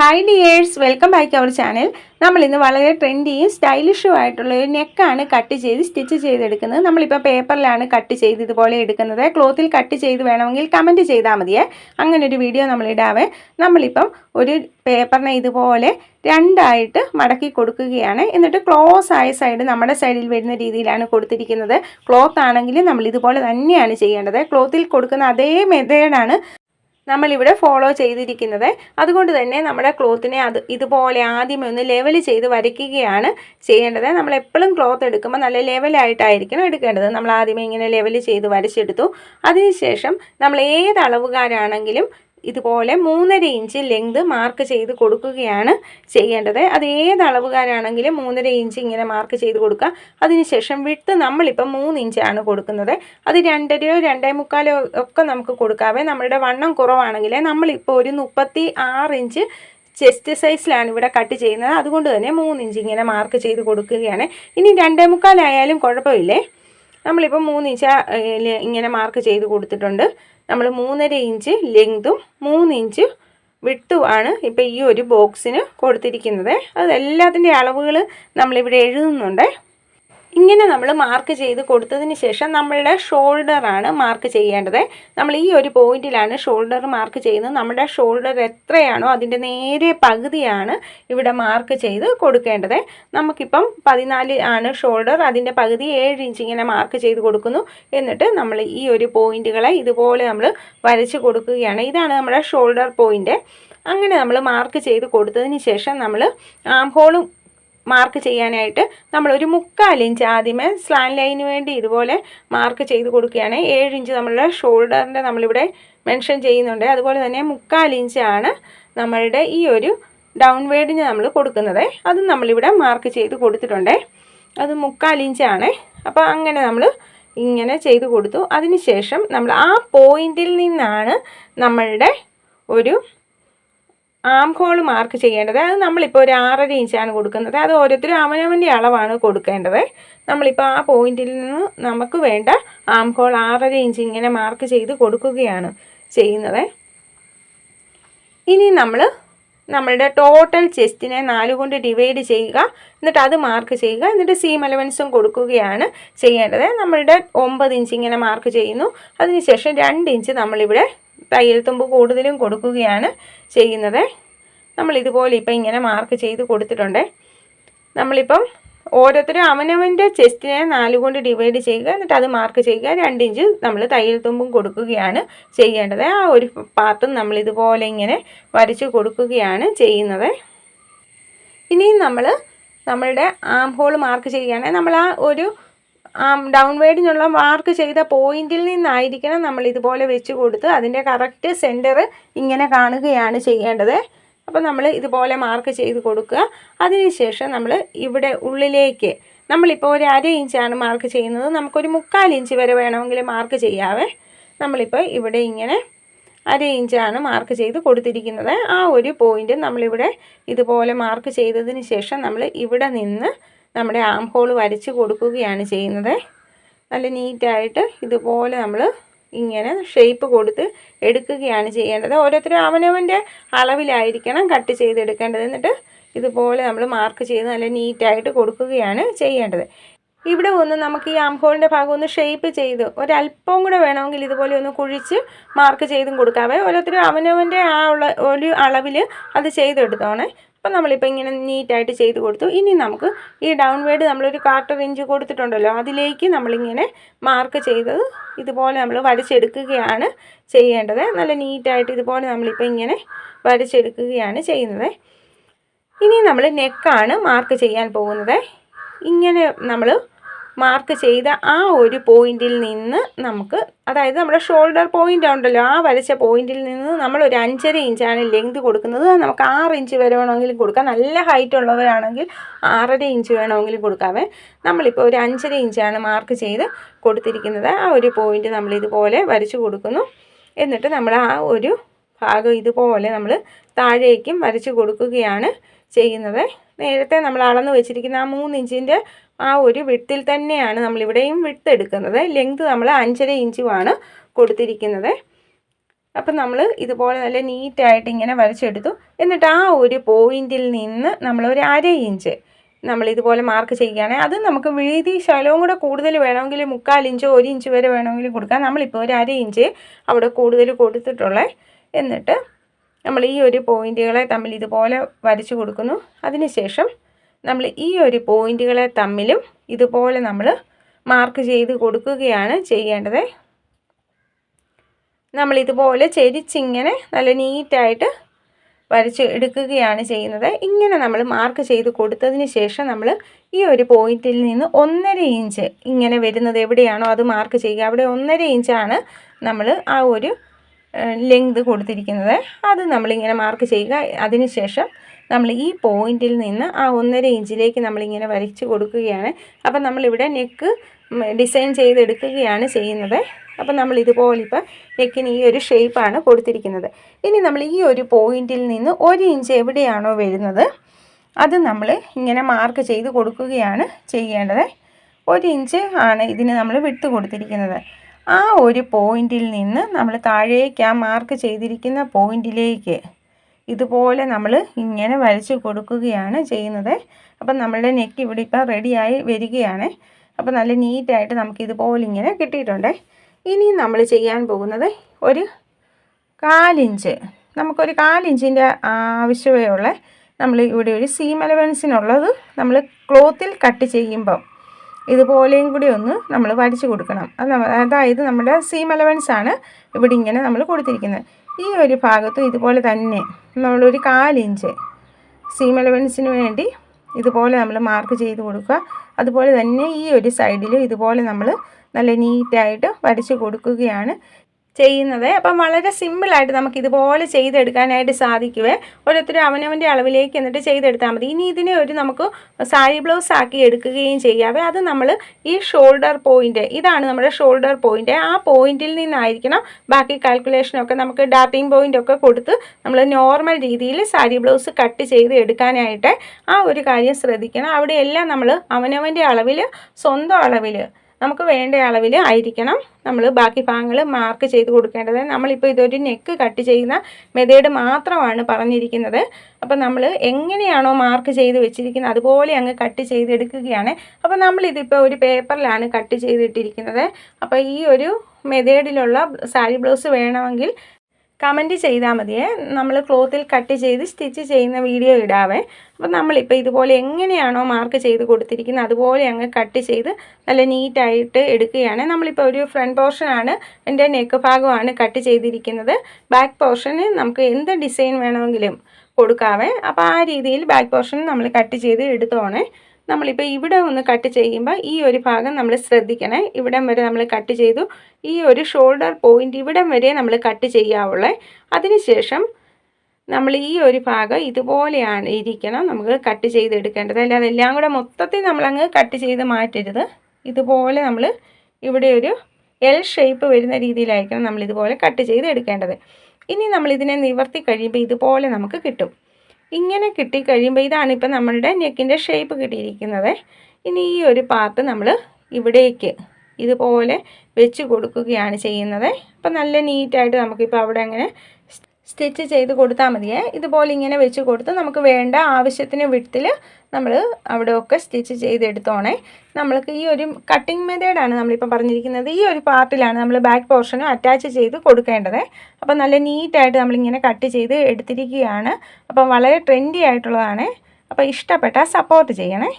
Hi dears welcome back our channel നമ്മൾ ഇന്ന് വളരെ ട്രെൻഡിയും സ്റ്റൈലിഷും ആയിട്ടുള്ള ഒരു നെക്കാണ് കട്ട് ചെയ്ത് സ്റ്റിച്ച് ചെയ്തെടുക്കുന്നത്. നമ്മളിപ്പോൾ പേപ്പറിലാണ് കട്ട് ചെയ്ത് ഇതുപോലെ എടുക്കുന്നത്. ക്ലോത്തിൽ കട്ട് ചെയ്ത് വേണമെങ്കിൽ കമന്റ് ചെയ്താൽ മതിയേ. അങ്ങനെ ഒരു വീഡിയോ നമ്മളിടാവേ നമ്മളിപ്പം ഒരു പേപ്പറിനെ ഇതുപോലെ രണ്ടായിട്ട് മടക്കി കൊടുക്കുകയാണ്. എന്നിട്ട് ക്ലോസ് ആയ സൈഡ് നമ്മുടെ സൈഡിൽ വരുന്ന രീതിയിലാണ് കൊടുത്തിരിക്കുന്നത്. ക്ലോത്ത് ആണെങ്കിൽ നമ്മൾ ഇതുപോലെ തന്നെയാണ് ചെയ്യേണ്ടത്. ക്ലോത്തിൽ കൊടുക്കുന്ന അതേ മെത്തേഡാണ് നമ്മളിവിടെ ഫോളോ ചെയ്തിരിക്കുന്നത്. അതുകൊണ്ട് തന്നെ നമ്മുടെ ക്ലോത്തിനെ അത് ഇതുപോലെ ആദ്യമേ ഒന്ന് ലെവൽ ചെയ്ത് വരയ്ക്കുകയാണ് ചെയ്യേണ്ടത്. നമ്മൾ എപ്പോഴും ക്ലോത്ത് എടുക്കുമ്പോൾ നല്ല ലെവലായിട്ടായിരിക്കണം എടുക്കേണ്ടത്. നമ്മൾ ആദ്യമേ ഇങ്ങനെ ലെവൽ ചെയ്ത് വരച്ചെടുത്തു. അതിനുശേഷം നമ്മൾ ഏത് അളവുകാരാണെങ്കിലും ഇതുപോലെ മൂന്നര ഇഞ്ച് ലെങ്ത് മാർക്ക് ചെയ്ത് കൊടുക്കുകയാണ് ചെയ്യേണ്ടത്. അത് ഏത് അളവുകാരാണെങ്കിലും മൂന്നര ഇഞ്ച് ഇങ്ങനെ മാർക്ക് ചെയ്ത് കൊടുക്കുക. അതിനുശേഷം വിട്ട് നമ്മളിപ്പം മൂന്ന് ഇഞ്ചാണ് കൊടുക്കുന്നത്. അത് രണ്ടരയോ രണ്ടേ മുക്കാലോ ഒക്കെ നമുക്ക് കൊടുക്കാവേ. നമ്മളുടെ വണ്ണം കുറവാണെങ്കിൽ നമ്മളിപ്പോൾ ഒരു മുപ്പത്തി ആറ് ഇഞ്ച് ചെസ്റ്റ് സൈസിലാണ് ഇവിടെ കട്ട് ചെയ്യുന്നത്. അതുകൊണ്ട് തന്നെ മൂന്ന് ഇഞ്ച് ഇങ്ങനെ മാർക്ക് ചെയ്ത് കൊടുക്കുകയാണ്. ഇനി രണ്ടേ മുക്കാലായാലും കുഴപ്പമില്ലേ? നമ്മളിപ്പോൾ മൂന്ന് ഇഞ്ച് ഇങ്ങനെ മാർക്ക് ചെയ്ത് കൊടുത്തിട്ടുണ്ട്. നമ്മൾ മൂന്നര ഇഞ്ച് ലെങ്തും മൂന്ന് ഇഞ്ച് വിട്ടുമാണ് ഇപ്പോൾ ഈ ഒരു ബോക്സിന് കൊടുത്തിരിക്കുന്നത്. അത് എല്ലാത്തിന്റെ അളവുകൾ നമ്മളിവിടെ എഴുതുന്നുണ്ട്. ഇങ്ങനെ നമ്മൾ മാർക്ക് ചെയ്ത് കൊടുത്തതിന് ശേഷം നമ്മളുടെ ഷോൾഡറാണ് മാർക്ക് ചെയ്യേണ്ടത്. നമ്മൾ ഈ ഒരു പോയിന്റിലാണ് ഷോൾഡർ മാർക്ക് ചെയ്യുന്നത്. നമ്മുടെ ഷോൾഡർ എത്രയാണോ അതിന്റെ നേരെ പകുതിയാണ് ഇവിടെ മാർക്ക് ചെയ്ത് കൊടുക്കേണ്ടത്. നമുക്കിപ്പം പതിനാല് ആണ് ഷോൾഡർ അതിന്റെ പകുതി ഏഴ് ഇഞ്ച് ഇങ്ങനെ മാർക്ക് ചെയ്ത് കൊടുക്കുന്നു. എന്നിട്ട് നമ്മൾ ഈ ഒരു പോയിന്റുകളെ ഇതുപോലെ നമ്മൾ വരച്ച് കൊടുക്കുകയാണ്. ഇതാണ് നമ്മുടെ ഷോൾഡർ പോയിന്റ് അങ്ങനെ നമ്മൾ മാർക്ക് ചെയ്ത് കൊടുത്തതിന് ശേഷം നമ്മൾ ആം ഹോളും മാർക്ക് ചെയ്യാനായിട്ട് നമ്മൾ ഒരു മുക്കാൽ ഇഞ്ച് ആദ്യമേ സ്ലാൻ ലൈന് വേണ്ടി ഇതുപോലെ മാർക്ക് ചെയ്ത് കൊടുക്കുകയാണ്. ഏഴ് ഇഞ്ച് നമ്മളുടെ ഷോൾഡറിന്റെ നമ്മളിവിടെ മെൻഷൻ ചെയ്യുന്നുണ്ട്. അതുപോലെ തന്നെ മുക്കാൽ ഇഞ്ചാണ് നമ്മളുടെ ഈ ഒരു ഡൗൺ വേഡിന് നമ്മൾ കൊടുക്കുന്നത്. അതും നമ്മളിവിടെ മാർക്ക് ചെയ്ത് കൊടുത്തിട്ടുണ്ട്. അത് മുക്കാൽ ഇഞ്ചാണ് അപ്പോൾ അങ്ങനെ നമ്മൾ ഇങ്ങനെ ചെയ്ത് കൊടുത്തു. അതിനുശേഷം നമ്മൾ ആ പോയിന്റിൽ നിന്നാണ് നമ്മളുടെ ഒരു ആം ഹോൾ മാർക്ക് ചെയ്യേണ്ടത്. അത് നമ്മളിപ്പോൾ ഒരു ആറര ഇഞ്ചാണ് കൊടുക്കുന്നത്. അത് ഓരോരുത്തരും അവനവന്റെ അളവാണ് കൊടുക്കേണ്ടത്. നമ്മളിപ്പോൾ ആ പോയിന്റിൽ നിന്ന് നമുക്ക് വേണ്ട ആം ഹോൾ ആറര ഇഞ്ച് ഇങ്ങനെ മാർക്ക് ചെയ്ത് കൊടുക്കുകയാണ് ചെയ്യുന്നത്. ഇനി നമ്മൾ നമ്മളുടെ ടോട്ടൽ ചെസ്റ്റിനെ നാല് കൊണ്ട് ഡിവൈഡ് ചെയ്യുക. എന്നിട്ട് അത് മാർക്ക് ചെയ്യുക. എന്നിട്ട് സീം അലവൻസും കൊടുക്കുകയാണ് ചെയ്യേണ്ടത്. നമ്മളുടെ ഒമ്പത് ഇഞ്ച് ഇങ്ങനെ മാർക്ക് ചെയ്യുന്നു. അതിനുശേഷം രണ്ട് ഇഞ്ച് നമ്മളിവിടെ തയ്യൽ തുമ്പ് കൂടുതലും കൊടുക്കുകയാണ് ചെയ്യുന്നത്. നമ്മളിതുപോലെ ഇപ്പം ഇങ്ങനെ മാർക്ക് ചെയ്ത് കൊടുത്തിട്ടുണ്ട്. നമ്മളിപ്പം ഓരോരുത്തരും അവനവന്റെ ചെസ്റ്റിനെ നാലുകൊണ്ട് ഡിവൈഡ് ചെയ്യുക എന്നിട്ട് അത് മാർക്ക് ചെയ്യുക. രണ്ട് ഇഞ്ച് നമ്മൾ തയ്യൽ തുമ്പും കൊടുക്കുകയാണ് ചെയ്യേണ്ടത്. ആ ഒരു പാർട്ടും നമ്മൾ ഇതുപോലെ ഇങ്ങനെ വരച്ച് കൊടുക്കുകയാണ് ചെയ്യുന്നത്. ഇനിയും നമ്മൾ നമ്മളുടെ ആം ഹോൾ മാർക്ക് ചെയ്യുകയാണെങ്കിൽ നമ്മൾ ആ ഒരു ഡൗൺ വേഡിനുള്ള മാർക്ക് ചെയ്ത പോയിന്റിൽ നിന്നായിരിക്കണം നമ്മൾ ഇതുപോലെ വെച്ച് കൊടുത്ത് അതിന്റെ കറക്റ്റ് സെന്റർ ഇങ്ങനെ കാണുകയാണ് ചെയ്യേണ്ടത്. അപ്പോൾ നമ്മൾ ഇതുപോലെ മാർക്ക് ചെയ്ത് കൊടുക്കുക. അതിനുശേഷം നമ്മൾ ഇവിടെ ഉള്ളിലേക്ക് നമ്മളിപ്പോൾ ഒരു അര ഇഞ്ചാണ് മാർക്ക് ചെയ്യുന്നത്. നമുക്കൊരു മുക്കാൽ ഇഞ്ച് വരെ വേണമെങ്കിൽ മാർക്ക് ചെയ്യാവേ. നമ്മളിപ്പോൾ ഇവിടെ ഇങ്ങനെ അര ഇഞ്ചാണ് മാർക്ക് ചെയ്ത് കൊടുത്തിരിക്കുന്നത്. ആ ഒരു പോയിന്റ് നമ്മളിവിടെ ഇതുപോലെ മാർക്ക് ചെയ്തതിന് ശേഷം നമ്മൾ ഇവിടെ നിന്ന് നമ്മുടെ ആം ഹോൾ വരച്ച് കൊടുക്കുകയാണ് ചെയ്യുന്നത്. നല്ല നീറ്റായിട്ട് ഇതുപോലെ നമ്മൾ ഇങ്ങനെ ഷേപ്പ് കൊടുത്ത് എടുക്കുകയാണ് ചെയ്യേണ്ടത്. ഓരോരുത്തരും അവനവന്റെ അളവിലായിരിക്കണം കട്ട് ചെയ്തെടുക്കേണ്ടത്. എന്നിട്ട് ഇതുപോലെ നമ്മൾ മാർക്ക് ചെയ്ത് നല്ല നീറ്റായിട്ട് കൊടുക്കുകയാണ് ചെയ്യേണ്ടത്. ഇവിടെ ഒന്ന് നമുക്ക് ഈ ആംഹോളിന്റെ ഭാഗം ഒന്ന് ഷേപ്പ് ചെയ്ത് ഒരല്പം കൂടെ വേണമെങ്കിൽ ഇതുപോലെ ഒന്ന് കുഴിച്ച് മാർക്ക് ചെയ്തും കൊടുക്കാവേ. ഓരോരുത്തരും അവനവന്റെ ആ ഉള്ള ഒരു അളവിൽ അത് ചെയ്തെടുത്തോണേ. അപ്പം നമ്മളിപ്പോൾ ഇങ്ങനെ നീറ്റായിട്ട് ചെയ്ത് കൊടുത്തു. ഇനി നമുക്ക് ഈ ഡൗൺ വേഡ് നമ്മളൊരു കാർട്ടർ ഇഞ്ച് കൊടുത്തിട്ടുണ്ടല്ലോ അതിലേക്ക് നമ്മളിങ്ങനെ മാർക്ക് ചെയ്തത് ഇതുപോലെ നമ്മൾ വരച്ചെടുക്കുകയാണ് ചെയ്യേണ്ടത്. നല്ല നീറ്റായിട്ട് ഇതുപോലെ നമ്മളിപ്പോൾ ഇങ്ങനെ വരച്ചെടുക്കുകയാണ് ചെയ്യുന്നത്. ഇനി നമ്മൾ നെക്കാണ് മാർക്ക് ചെയ്യാൻ പോകുന്നത്. ഇങ്ങനെ നമ്മൾ മാർക്ക് ചെയ്ത ആ ഒരു പോയിന്റിൽ നിന്ന് നമുക്ക് അതായത് നമ്മുടെ ഷോൾഡർ പോയിന്റ് ഉണ്ടല്ലോ ആ വരച്ച പോയിന്റിൽ നിന്ന് നമ്മൾ ഒരു അഞ്ചര ഇഞ്ചാണ് ലെങ്ത് കൊടുക്കുന്നത്. നമുക്ക് ആറ് ഇഞ്ച് വരെ വേണമെങ്കിലും കൊടുക്കാം. നല്ല ഹൈറ്റ് ഉള്ളവരാണെങ്കിൽ ആറര ഇഞ്ച് വേണമെങ്കിലും കൊടുക്കാവേ നമ്മളിപ്പോൾ ഒരു അഞ്ചര ഇഞ്ചാണ് മാർക്ക് ചെയ്ത് കൊടുത്തിരിക്കുന്നത്. ആ ഒരു പോയിന്റ് നമ്മൾ ഇതുപോലെ വരച്ചു കൊടുക്കുന്നു. എന്നിട്ട് നമ്മൾ ആ ഒരു ഭാഗം ഇതുപോലെ നമ്മൾ താഴേക്കും വരച്ച് കൊടുക്കുകയാണ് ചെയ്യുന്നത്. നേരത്തെ നമ്മൾ അളന്ന് വെച്ചിരിക്കുന്ന ആ മൂന്നിഞ്ചിന്റെ ആ ഒരു വിട്ടിൽ തന്നെയാണ് നമ്മളിവിടെയും വിട്ട് എടുക്കുന്നത്. ലെങ്ത് നമ്മൾ അഞ്ചര ഇഞ്ചുമാണ് കൊടുത്തിരിക്കുന്നത്. അപ്പം നമ്മൾ ഇതുപോലെ നല്ല നീറ്റായിട്ട് ഇങ്ങനെ വരച്ചെടുത്തു. എന്നിട്ട് ആ ഒരു പോയിന്റിൽ നിന്ന് നമ്മൾ ഒരു അര ഇഞ്ച് നമ്മൾ ഇതുപോലെ മാർക്ക് ചെയ്യുകയാണെങ്കിൽ അത് നമുക്ക് വീതി ശലവും കൂടെ കൂടുതൽ വേണമെങ്കിൽ മുക്കാൽ ഇഞ്ചോ ഒരു ഇഞ്ച് വരെ വേണമെങ്കിലും കൊടുക്കാം. നമ്മളിപ്പോൾ ഒരു അര ഇഞ്ച് അവിടെ കൂടുതൽ കൊടുത്തിട്ടുള്ളത് എന്നിട്ട് നമ്മൾ ഈ ഒരു പോയിന്റുകളെ തമ്മിൽ ഇതുപോലെ വരച്ചു കൊടുക്കുന്നു. അതിനുശേഷം നമ്മൾ ഈ ഒരു പോയിന്റുകളെ തമ്മിലും ഇതുപോലെ നമ്മൾ മാർക്ക് ചെയ്ത് കൊടുക്കുകയാണ് ചെയ്യേണ്ടത്. നമ്മൾ ഇതുപോലെ ചെരിച്ചിങ്ങനെ നല്ല നീറ്റായിട്ട് വരച്ച് എടുക്കുകയാണ് ചെയ്യുന്നത്. ഇങ്ങനെ നമ്മൾ മാർക്ക് ചെയ്ത് കൊടുത്തതിന് ശേഷം നമ്മൾ ഈ ഒരു പോയിന്റിൽ നിന്ന് ഒന്നര ഇഞ്ച് ഇങ്ങനെ വരുന്നത് എവിടെയാണോ അത് മാർക്ക് ചെയ്യുക. അവിടെ ഒന്നര ഇഞ്ചാണ് നമ്മൾ ആ ഒരു ലെങ്ത് കൊടുത്തിരിക്കുന്നത്. അത് നമ്മളിങ്ങനെ മാർക്ക് ചെയ്യുക. അതിനുശേഷം നമ്മൾ ഈ പോയിന്റിൽ നിന്ന് ആ ഒന്നര ഇഞ്ചിലേക്ക് നമ്മളിങ്ങനെ വരച്ച് കൊടുക്കുകയാണ്. അപ്പം നമ്മളിവിടെ നെക്ക് ഡിസൈൻ ചെയ്തെടുക്കുകയാണ് ചെയ്യുന്നത്. അപ്പം നമ്മൾ ഇതുപോലെ ഇപ്പോൾ നെക്കിന് ഈ ഒരു ഷേപ്പാണ് കൊടുത്തിരിക്കുന്നത്. ഇനി നമ്മൾ ഈ ഒരു പോയിന്റിൽ നിന്ന് ഒരു ഇഞ്ച് എവിടെയാണോ വരുന്നത് അത് നമ്മൾ ഇങ്ങനെ മാർക്ക് ചെയ്ത് കൊടുക്കുകയാണ് ചെയ്യേണ്ടത്. ഒരു ഇഞ്ച് ആണ് ഇതിന് നമ്മൾ വിട്ട് കൊടുത്തിരിക്കുന്നത്. ആ ഒരു പോയിന്റിൽ നിന്ന് നമ്മൾ താഴേക്ക് ആ മാർക്ക് ചെയ്തിരിക്കുന്ന പോയിന്റിലേക്ക് ഇതുപോലെ നമ്മൾ ഇങ്ങനെ വരച്ച് കൊടുക്കുകയാണ് ചെയ്യുന്നത്. അപ്പം നമ്മളുടെ നെക്ക് ഇവിടെ ഇപ്പം റെഡിയായി വരികയാണ്. അപ്പോൾ നല്ല നീറ്റായിട്ട് നമുക്ക് ഇതുപോലെ ഇങ്ങനെ കിട്ടിയിട്ടുണ്ട്. ഇനി നമ്മൾ ചെയ്യാൻ പോകുന്നത് ഒരു കാലിഞ്ച്. നമുക്കൊരു കാലിഞ്ചിന്റെ ആവശ്യമേ ഉള്ളേ. നമ്മൾ ഇവിടെ ഒരു സീം അലവൻസിനുള്ളത് നമ്മൾ ക്ലോത്തിൽ കട്ട് ചെയ്യുമ്പം ഇതുപോലെയും കൂടി ഒന്ന് നമ്മൾ വരച്ച് കൊടുക്കണം. അത് അതായത് നമ്മുടെ സീം അലവൻസ് ആണ് ഇവിടെ ഇങ്ങനെ നമ്മൾ കൊടുത്തിരിക്കുന്നത്. ഈ ഒരു ഭാഗത്തും ഇതുപോലെ തന്നെ നമ്മളൊരു കാലിഞ്ച് സീം അലവൻസിന് വേണ്ടി ഇതുപോലെ നമ്മൾ മാർക്ക് ചെയ്ത് കൊടുക്കുക. അതുപോലെ തന്നെ ഈ ഒരു സൈഡിലും ഇതുപോലെ നമ്മൾ നല്ല നീറ്റായിട്ട് വരച്ച് കൊടുക്കുകയാണ്. ചെയ്യുന്നത്. അപ്പം വളരെ സിമ്പിളായിട്ട് നമുക്ക് ഇതുപോലെ ചെയ്തെടുക്കാനായിട്ട് സാധിക്കുവേ. ഓരോരുത്തരും അവനവന്റെ അളവിലേക്ക് എന്നിട്ട് ചെയ്തെടുത്താൽ മതി. ഇനി ഇതിനെ ഒരു നമുക്ക് സാരി ബ്ലൗസ് ആക്കി എടുക്കുകയും ചെയ്യാവേ അത് നമ്മൾ ഈ ഷോൾഡർ പോയിന്റ് ഇതാണ് നമ്മുടെ ഷോൾഡർ പോയിന്റ് ആ പോയിന്റിൽ നിന്നായിരിക്കണം ബാക്കി കാൽക്കുലേഷനൊക്കെ നമുക്ക് ഡാർട്ടിങ് പോയിന്റ് ഒക്കെ കൊടുത്ത് നമ്മൾ നോർമൽ രീതിയിൽ സാരി ബ്ലൗസ് കട്ട് ചെയ്ത് എടുക്കാനായിട്ട് ആ ഒരു കാര്യം ശ്രദ്ധിക്കണം. അവിടെയെല്ലാം നമ്മൾ അവനവന്റെ അളവിൽ സ്വന്തം അളവിൽ നമുക്ക് വേണ്ട അളവിൽ ആയിരിക്കണം. നമ്മൾ ബാക്കി ഭാഗങ്ങൾ മാർക്ക് ചെയ്ത് കൊടുക്കേണ്ടത്. നമ്മളിപ്പോൾ ഇതൊരു നെക്ക് കട്ട് ചെയ്യുന്ന മെതേഡ് മാത്രമാണ് പറഞ്ഞിരിക്കുന്നത്. അപ്പോൾ നമ്മൾ എങ്ങനെയാണോ മാർക്ക് ചെയ്ത് വെച്ചിരിക്കുന്നത് അതുപോലെ അങ്ങ് കട്ട് ചെയ്തെടുക്കുകയാണ്. അപ്പോൾ നമ്മളിതിപ്പോൾ ഒരു പേപ്പറിലാണ് കട്ട് ചെയ്തിട്ടിരിക്കുന്നത്. അപ്പോൾ ഈ ഒരു മെതേഡിലുള്ള സാരി ബ്ലൗസ് വേണമെങ്കിൽ കമന്റ് ചെയ്താൽ മതിയേ. നമ്മൾ ക്ലോത്തിൽ കട്ട് ചെയ്ത് സ്റ്റിച്ച് ചെയ്യുന്ന വീഡിയോ ഇടാവേ. അപ്പം നമ്മളിപ്പോൾ ഇതുപോലെ എങ്ങനെയാണോ മാർക്ക് ചെയ്ത് കൊടുത്തിരിക്കുന്നത് അതുപോലെ അങ്ങ് കട്ട് ചെയ്ത് നല്ല നീറ്റായിട്ട് എടുക്കുകയാണ്. നമ്മളിപ്പോൾ ഒരു ഫ്രണ്ട് പോർഷനാണ് എന്റെ നെക്ക് ഭാഗമാണ് കട്ട് ചെയ്തിരിക്കുന്നത്. ബാക്ക് പോർഷന് നമുക്ക് എന്ത് ഡിസൈൻ വേണമെങ്കിലും കൊടുക്കാവേ. അപ്പോൾ ആ രീതിയിൽ ബാക്ക് പോർഷൻ നമ്മൾ കട്ട് ചെയ്ത് എടുത്തോണേ. നമ്മളിപ്പോൾ ഇവിടെ ഒന്ന് കട്ട് ചെയ്യുമ്പോൾ ഈ ഒരു ഭാഗം നമ്മൾ ശ്രദ്ധിക്കണേ. ഇവിടം വരെ നമ്മൾ കട്ട് ചെയ്തു. ഈ ഒരു ഷോൾഡർ പോയിന്റ് ഇവിടം വരെ നമ്മൾ കട്ട് ചെയ്യാവുള്ളേ. അതിനുശേഷം നമ്മൾ ഈ ഒരു ഭാഗം ഇതുപോലെയാണ് ഇരിക്കണം. നമുക്ക് കട്ട് ചെയ്തെടുക്കേണ്ടത്. അല്ലാതെ എല്ലാം കൂടെ മൊത്തത്തിൽ നമ്മളങ്ങ് കട്ട് ചെയ്ത് മാറ്റരുത്. ഇതുപോലെ നമ്മൾ ഇവിടെ ഒരു എൽ ഷേപ്പ് വരുന്ന രീതിയിലായിരിക്കണം നമ്മൾ ഇതുപോലെ കട്ട് ചെയ്ത് എടുക്കേണ്ടത് ഇനി നമ്മൾ ഇതിനെ നിവർത്തി കഴിയുമ്പോൾ ഇതുപോലെ നമുക്ക് കിട്ടും. ഇങ്ങനെ കിട്ടിക്കഴിയുമ്പോൾ ഇതാണ് ഇപ്പം നമ്മളുടെ നെക്കിന്റെ ഷേപ്പ് കിട്ടിയിരിക്കുന്നത്. ഇനി ഈ ഒരു പാർട്ട് നമ്മൾ ഇവിടേക്ക് ഇതുപോലെ വെച്ച് കൊടുക്കുകയാണ് ചെയ്യുന്നത്. അപ്പം നല്ല നീറ്റായിട്ട് നമുക്കിപ്പോൾ അവിടെ അങ്ങനെ സ്റ്റിച്ച് ചെയ്ത് കൊടുത്താൽ മതിയേ. ഇതുപോലെ ഇങ്ങനെ വെച്ച് കൊടുത്ത് നമുക്ക് വേണ്ട ആവശ്യത്തിന് വിട്ടിൽ നമ്മൾ അവിടെയൊക്കെ സ്റ്റിച്ച് ചെയ്തെടുത്തോണേ. നമ്മൾക്ക് ഈ ഒരു കട്ടിങ് മെത്തേഡാണ് നമ്മളിപ്പോൾ പറഞ്ഞിരിക്കുന്നത്. ഈ ഒരു പാർട്ടിലാണ് നമ്മൾ ബാക്ക് പോർഷനും അറ്റാച്ച് ചെയ്ത് കൊടുക്കേണ്ടത്. അപ്പം നല്ല നീറ്റായിട്ട് നമ്മളിങ്ങനെ കട്ട് ചെയ്ത് എടുത്തിരിക്കുകയാണ്. അപ്പം വളരെ ട്രെൻഡി ആയിട്ടുള്ളതാണ്. അപ്പോൾ ഇഷ്ടപ്പെട്ടാൽ സപ്പോർട്ട് ചെയ്യണേ.